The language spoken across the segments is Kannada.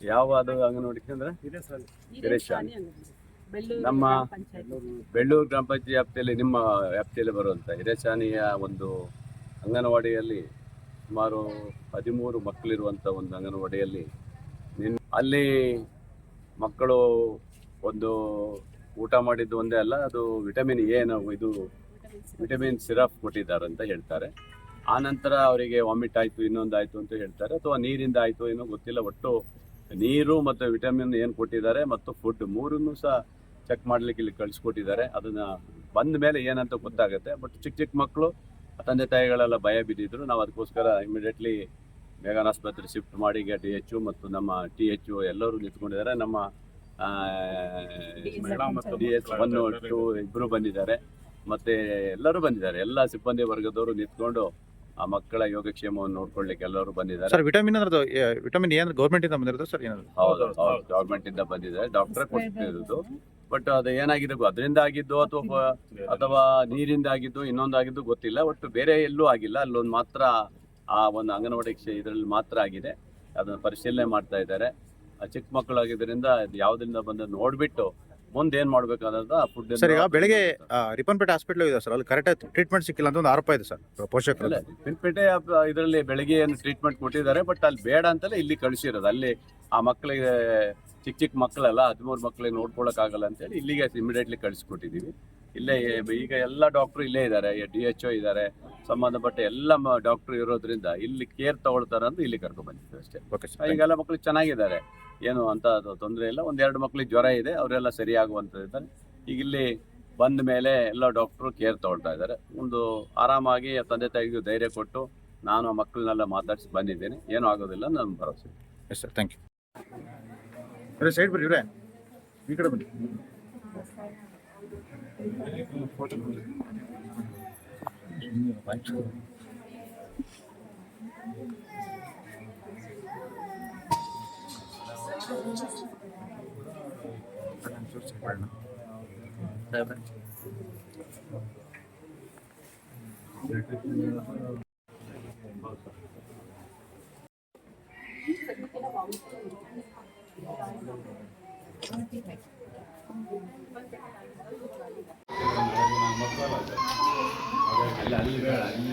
ಯಾವ ಅದು ಅಂಗನವಾಡಿ ಕೇಂದ್ರ. ನಮ್ಮ ಬೆಳ್ಳೂರು ಗ್ರಾಮ ಪಂಚಾಯತ್ ವ್ಯಾಪ್ತಿಯಲ್ಲಿ ನಿಮ್ಮ ವ್ಯಾಪ್ತಿಯಲ್ಲಿ ಬರುವಂಥ ಹಿರೇಶಾನಿಯ ಒಂದು ಅಂಗನವಾಡಿಯಲ್ಲಿ ಸುಮಾರು ಹದಿಮೂರು ಮಕ್ಕಳಿರುವಂಥ ಒಂದು ಅಂಗನವಾಡಿಯಲ್ಲಿ ನಿನ್ ಅಲ್ಲಿ ಮಕ್ಕಳು ಒಂದು ಊಟ ಮಾಡಿದ್ದು ಒಂದೇ ಅಲ್ಲ ಅದು ವಿಟಮಿನ್ ಎ ನಾವು ಇದು ವಿಟಮಿನ್ ಸಿರಪ್ ಕೊಟ್ಟಿದ್ದಾರೆ ಅಂತ ಹೇಳ್ತಾರೆ. ಆ ನಂತರ ಅವರಿಗೆ ವಾಮಿಟ್ ಆಯಿತು ಇನ್ನೊಂದು ಆಯಿತು ಅಂತ ಹೇಳ್ತಾರೆ. ಅಥವಾ ನೀರಿಂದ ಆಯಿತು ಏನೋ ಗೊತ್ತಿಲ್ಲ ಒಟ್ಟು ನೀರು ಮತ್ತು ವಿಟಮಿನ್ ಏನು ಕೊಟ್ಟಿದ್ದಾರೆ ಮತ್ತು ಫುಡ್ ಮೂರನ್ನು ಸಹ ಚೆಕ್ ಮಾಡ್ಲಿಕ್ಕೆ ಇಲ್ಲಿ ಕಳಿಸ್ಕೊಟ್ಟಿದ್ದಾರೆ. ಅದನ್ನ ಬಂದ ಮೇಲೆ ಏನಂತ ಗೊತ್ತಾಗುತ್ತೆ. ಬಟ್ ಚಿಕ್ಕ ಚಿಕ್ಕ ಮಕ್ಕಳು ತಂದೆ ತಾಯಿಗಳೆಲ್ಲ ಭಯ ಬಿದ್ದಿದ್ರು. ನಾವು ಅದಕ್ಕೋಸ್ಕರ ಇಮಿಡಿಯೇಟ್ಲಿ ಬೇಗನ ಆಸ್ಪತ್ರೆ ಶಿಫ್ಟ್ ಮಾಡಿ ಈಗ ಡಿ ಎಚ್ ಮತ್ತು ನಮ್ಮ ಟಿ ಎಚ್ ಎಲ್ಲರೂ ನಿಂತ್ಕೊಂಡಿದ್ದಾರೆ. ನಮ್ಮ ಡಿ ಎಚ್ ಒನ್ ಟು ಇಬ್ಬರು ಬಂದಿದ್ದಾರೆ. ಮತ್ತೆ ಎಲ್ಲರೂ ಬಂದಿದ್ದಾರೆ. ಎಲ್ಲ ಸಿಬ್ಬಂದಿ ವರ್ಗದವರು ನಿಂತ್ಕೊಂಡು ಆ ಮಕ್ಕಳ ಯೋಗಕ್ಷೇಮವನ್ನು ನೋಡ್ಕೊಳ್ಳಿಕ್ಕೆ ಎಲ್ಲರೂ ಬಂದಿದ್ದಾರೆ. ಸರ್ ವಿಟಮಿನ್ ಅಂದ್ರೆ ವಿಟಮಿನ್ ಎ ಅಂದ್ರೆ ಗೌರ್ಮೆಂಟ್ ಇಂದ ಬಂದಿರೋದು ಸರ್ ಏನಾದ್ರು? ಹೌದು ಹೌದು ಗೌರ್ಮೆಂಟ್ ಇಂದ ಬಂದಿದೆ. ಡಾಕ್ಟರ್ ಕೊಟ್ಟಿರೋದು ಬಟ್ ಅದು ಏನಾಗಿದೆ ಗೊ- ಅದರಿಂದ ಆಗಿದ್ದು ಅಥವಾ ಅಥವಾ ನೀರಿಂದ ಆಗಿದ್ದು ಇನ್ನೊಂದಾಗಿದ್ದು ಗೊತ್ತಿಲ್ಲ. ಒಟ್ಟು ಬೇರೆ ಎಲ್ಲೂ ಆಗಿಲ್ಲ. ಅಲ್ಲೊಂದು ಮಾತ್ರ ಆ ಒಂದು ಅಂಗನವಾಡಿ ಇದರಲ್ಲಿ ಮಾತ್ರ ಆಗಿದೆ. ಅದನ್ನ ಪರಿಶೀಲನೆ ಮಾಡ್ತಾ ಇದ್ದಾರೆ. ಆ ಚಿಕ್ಕ ಮಕ್ಕಳಾಗಿದ್ದರಿಂದ ಇದು ಯಾವ್ದ್ರಿಂದ ಬಂದ ನೋಡ್ಬಿಟ್ಟು ಮುಂದೆ ಏನ್ ಮಾಡ್ಬೇಕು ಅನ್ನೋದು ಆ ಫುಡ್ ಸರ್ ಈಗ ಬೆಳಗ್ಗೆ ರಿಪನ್ಪೇಟೆ ಹಾಸ್ಪಿಟಲ್ ಇದೆ ಸರ್ ಅಲ್ಲಿ ಕರೆಕ್ಟ್ ಟ್ರೀಟ್ಮೆಂಟ್ ಸಿಕ್ಕಿಲ್ಲ ಅಂತ ಒಂದು ಆರೋಪ ಇದೆ ಸರ್ ಪೋಷಕರು ರಿಪನ್ಪೇಟೆ ಇದರಲ್ಲಿ ಬೆಳಗ್ಗೆ ಏನು ಟ್ರೀಟ್ಮೆಂಟ್ ಕೊಟ್ಟಿದ್ದಾರೆ ಬಟ್ ಅಲ್ಲಿ ಬೇಡ ಅಂತಲೇ ಇಲ್ಲಿ ಕಳಿಸಿರೋದು. ಅಲ್ಲಿ ಆ ಮಕ್ಕಳಿಗೆ ಚಿಕ್ಕ ಚಿಕ್ಕ ಮಕ್ಕಳೆಲ್ಲ ಹದಿಮೂರು ಮಕ್ಕಳಿಗೆ ನೋಡ್ಕೊಳಕ್ಕಾಗಲ್ಲ ಅಂತೇಳಿ ಇಲ್ಲಿಗೆ ಇಮಿಡಿಯೇಟ್ಲಿ ಕಳಿಸ್ಕೊಟ್ಟಿದ್ದೀವಿ. ಇಲ್ಲೇ ಈಗ ಎಲ್ಲ ಡಾಕ್ಟ್ರು ಇಲ್ಲೇ ಇದ್ದಾರೆ ಡಿ ಎಚ್ ಒ ಇದ್ದಾರೆ ಸಂಬಂಧಪಟ್ಟ ಎಲ್ಲ ಡಾಕ್ಟ್ರು ಇರೋದ್ರಿಂದ ಇಲ್ಲಿ ಕೇರ್ ತಗೊಳ್ತಾರೆ ಅಂತ ಇಲ್ಲಿ ಕರ್ಕೊಂಡು ಬಂದಿದ್ದೀವಿ ಅಷ್ಟೇ. ಈಗೆಲ್ಲ ಮಕ್ಕಳು ಚೆನ್ನಾಗಿದ್ದಾರೆ. ಏನು ಅಂತ ತೊಂದರೆ ಇಲ್ಲ. ಒಂದೆರಡು ಮಕ್ಕಳಿಗೆ ಜ್ವರ ಇದೆ ಅವರೆಲ್ಲ ಸರಿಯಾಗುವಂಥದ್ದಿದ್ದಾರೆ ಈಗ ಇಲ್ಲಿ ಬಂದ ಮೇಲೆ ಎಲ್ಲ ಡಾಕ್ಟ್ರು ಕೇರ್ ತಗೊಳ್ತಾ ಇದ್ದಾರೆ. ಒಂದು ಆರಾಮಾಗಿ ತಂದೆ ತಾಯಿಗೂ ಧೈರ್ಯ ಕೊಟ್ಟು ನಾನು ಆ ಮಕ್ಕಳನ್ನೆಲ್ಲ ಮಾತಾಡಿಸಿ ಬಂದಿದ್ದೇನೆ. ಏನೂ ಆಗೋದಿಲ್ಲ ನನ್ನ ಭರವಸೆ. Yes sir thank you side ಬರ್ರಿ ಇವ್ರೆ. ಈ ಕಡೆ ಬನ್ನಿ. ಅಲ್ಲಿ ಅಲ್ಲಿ ಬೇಡ ಅಲ್ಲಿ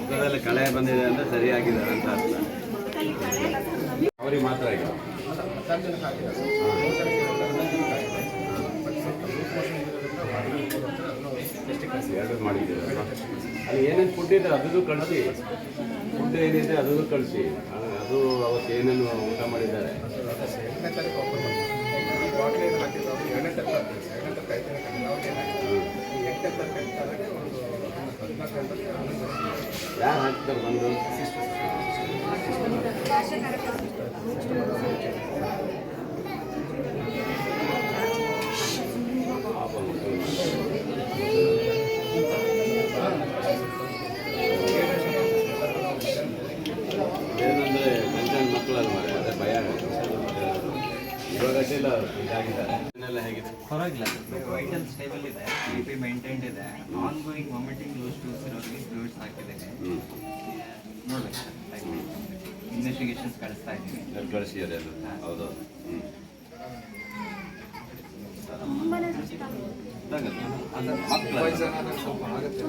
ಮುಖದಲ್ಲಿ ಕಳೆ ಬಂದಿದೆ ಅಂದ್ರೆ ಸರಿಯಾಗಿದ್ದಾರೆ ಅಂತ ಅರ್ಥ. ಅವ್ರಿಗೆ ಮಾತ್ರ ಎರಡು ಅಲ್ಲಿ ಏನೇನು ಫುಡ್ ಇದೆ ಅದನ್ನು ಕಳಿಸಿ. ಫುಡ್ ಏನಿದೆ ಅದನ್ನು ಕಳಿಸಿ. ಅದು ಅವತ್ತು ಏನೇನು ಊಟ ಮಾಡಿದ್ದಾರೆ? ಯಾರು Thank you. ಇದಾಗಿದೆ ಹೇಗಿದೆ ಪರವಾಗಿಲ್ಲ ವೈಟಲ್ ಸ್ಟೇಬಲ್ ಇದೆ ಬಿ ಇದೆ ಆನ್ ಗೋಯಿಂಗ್ ವಾಮಿಟಿಂಗ್ ಲೂಸ್ ಟೂಸ್ ಇರೋರಿಗೆ ಫ್ಲೂಯಿಡ್ಸ್ ಹಾಕಿದ್ದೇನೆ ನೋಡ್ಬೇಕು ಇನ್ವೆಸ್ಟಿಗೇಷನ್ಸ್ ಕಳಿಸ್ತಾ ಇದ್ದೀನಿ ಕಳಿಸಿದ್ದಾರೆ ಅದು ಹೌದು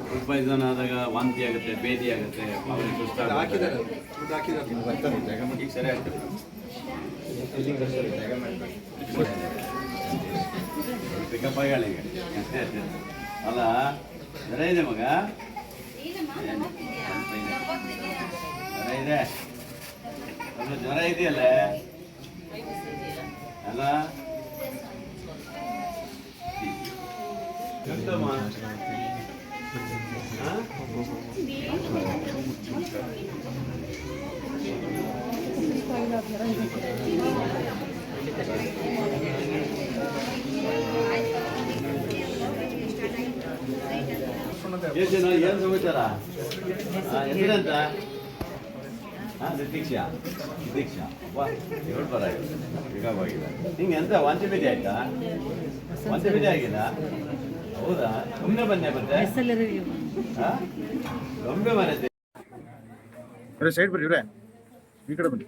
ಫುಡ್ ಪಾಯ್ಸನ್ ಆದಾಗ ವಾಂತಿ ಆಗುತ್ತೆ ಭೇದಿ ಆಗುತ್ತೆ ಸರಿ ಆಗ್ತದೆ ಪಿಕಪ್ ಆಗ್ಯಾಳ ಈಗ ಅಲ್ಲ ದರ ಇದೆ ಮಗ ಜ್ವರ ಇದೆ ಅದು ಜ್ವರ ಇದೆಯಲ್ಲ ಅಲ್ಲ ಎಂತಮ್ಮ? ಏನು ಏನು ಸಮಾಚಾರ? ಹೆಸರಂತ? ಹಾಂ ದೀಕ್ಷಾ ದೀಕ್ಷಾ ವಾ ಎರಡು ಬರ ಹಿಂಗೆ ಎಂತ ವಾಂತಿ ಭೇದಿ ಆಯ್ತಾ? ವಾಂತಿ ಭೇದಿ ಆಗಿಲ್ಲ? ಹೌದಾ? ಸುಮ್ಮನೆ ಬಂದೆ ಮತ್ತೆ? ಒಮ್ಮೆ ಇವ್ರೆ ಸೈಡ್ ಬರ್ರಿ ಇವ್ರೆ. ಈ ಕಡೆ ಬನ್ನಿ.